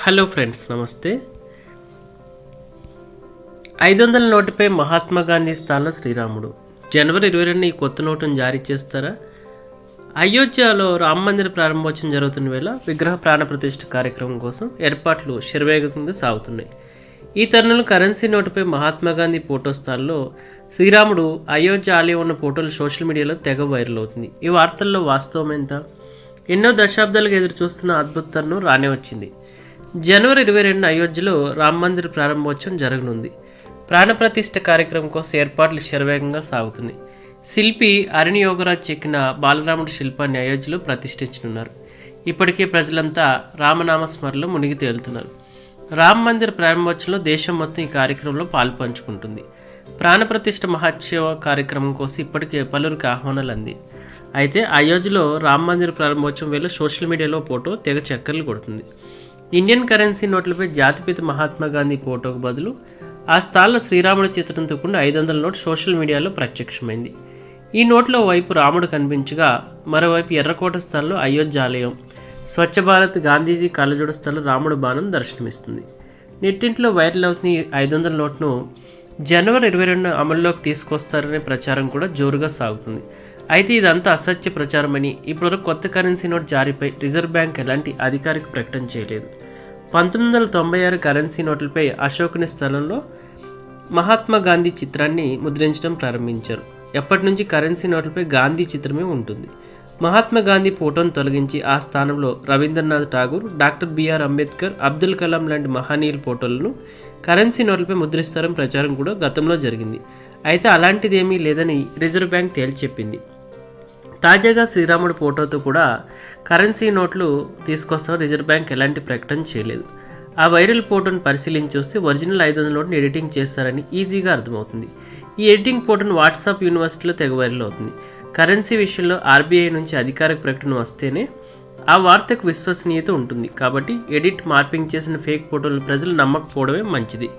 Hello friends నమస్తే. ఐదు వందల నోటుపై మహాత్మా గాంధీ స్థానంలో శ్రీరాముడు. జనవరి ఇరవై రెండు ఈ కొత్త నోటును జారీ చేస్తారా? అయోధ్యలో రామ మందిర ప్రారంభోత్సవం జరుగుతున్న వేళ విగ్రహ ప్రాణ ప్రతిష్ఠ కార్యక్రమం కోసం ఏర్పాట్లు శరవేగంగా సాగుతున్నాయి. ఈ తరుణంలో కరెన్సీ నోటుపై మహాత్మా గాంధీ ఫోటో స్థానంలో శ్రీరాముడు అయోధ్య ఆలయం ఉన్న ఫోటోలు సోషల్ మీడియాలో తెగ వైరల్ అవుతుంది. ఈ వార్తల్లో వాస్తవం ఎంత? ఎన్నో దశాబ్దాలుగా ఎదురు చూస్తున్న అద్భుత తరుణం రానే వచ్చింది. జనవరి ఇరవై రెండు అయోధ్యలో రామ మందిర్ ప్రారంభోత్సవం జరగనుంది. ప్రాణప్రతిష్ఠ కార్యక్రమం కోసం ఏర్పాట్లు శరవేగంగా సాగుతుంది. శిల్పి అరుణ్ యోగరాజ్ చెక్కిన బాలరాముడి శిల్పాన్ని అయోధ్యలో ప్రతిష్ఠించనున్నారు. ఇప్పటికే ప్రజలంతా రామనామ స్మరణలో మునిగి తేలుతున్నారు. రామ మందిర్ ప్రారంభోత్సవంలో దేశం మొత్తం ఈ కార్యక్రమంలో పాలు పంచుకుంటుంది. ప్రాణప్రతిష్ఠ మహోత్సవ కార్యక్రమం కోసం ఇప్పటికే పలువురికి ఆహ్వానాలు అంది. అయితే అయోధ్యలో రామ మందిర్ ప్రారంభోత్సవం వేళ సోషల్ మీడియాలో ఫోటో తెగ చక్కర్లు కొడుతుంది. ఇండియన్ కరెన్సీ నోట్లపై జాతిపిత మహాత్మా గాంధీ ఫోటోకు బదులు ఆ స్థానంలో శ్రీరాముడి చిత్రంతో కూడిన ఐదు వందల నోట్ సోషల్ మీడియాలో ప్రత్యక్షమైంది. ఈ నోట్లో వైపు రాముడు కనిపించగా మరోవైపు ఎర్రకోట స్థలంలో అయోధ్య ఆలయం స్వచ్ఛ భారత్ గాంధీజీ కళ్ళజోడు స్థలం రాముడు బాణం దర్శనమిస్తుంది. నెట్టింట్లో వైరల్ అవుతున్న ఈ ఐదు వందల నోట్ను జనవరి ఇరవై రెండు అమల్లోకి తీసుకొస్తారనే ప్రచారం కూడా జోరుగా సాగుతుంది. అయితే ఇదంతా అసత్య ప్రచారమని ఇప్పటివరకు కొత్త కరెన్సీ నోట్ జారీపై రిజర్వ్ బ్యాంక్ ఎలాంటి అధికారిక ప్రకటన చేయలేదు. పంతొమ్మిది వందల తొంభై ఆరు కరెన్సీ నోట్లపై అశోకుని స్థలంలో మహాత్మా గాంధీ చిత్రాన్ని ముద్రించడం ప్రారంభించారు. ఎప్పటి నుంచి కరెన్సీ నోట్లపై గాంధీ చిత్రమే ఉంటుంది. మహాత్మా గాంధీ ఫోటోను తొలగించి ఆ స్థానంలో Rabindranath Tagore doctor B R Ambedkar Abdul Kalam లాంటి మహనీయుల ఫోటోలను కరెన్సీ నోట్లపై ముద్రిస్తారని ప్రచారం కూడా గతంలో జరిగింది. అయితే అలాంటిదేమీ లేదని రిజర్వ్ బ్యాంక్ తేల్చెప్పింది తాజాగా శ్రీరాముడి ఫోటోతో కూడా కరెన్సీ నోట్లు తీసుకొస్తాం రిజర్వ్ బ్యాంక్ ఎలాంటి ప్రకటన చేయలేదు. ఆ వైరల్ ఫోటోను పరిశీలించి చూస్తే ఒరిజినల్ ఐదు వందల నోట్ని ఎడిటింగ్ చేస్తారని ఈజీగా అర్థమవుతుంది. ఈ ఎడిటింగ్ ఫోటోను వాట్సాప్ యూనివర్సిటీలో తెగ వైరల్ అవుతుంది. కరెన్సీ విషయంలో ఆర్బీఐ నుంచి అధికారిక ప్రకటన వస్తేనే ఆ వార్తకు విశ్వసనీయత ఉంటుంది. కాబట్టి ఎడిట్ మార్పింగ్ చేసిన ఫేక్ ఫోటోలు ప్రజలు నమ్మకపోవడమే మంచిది.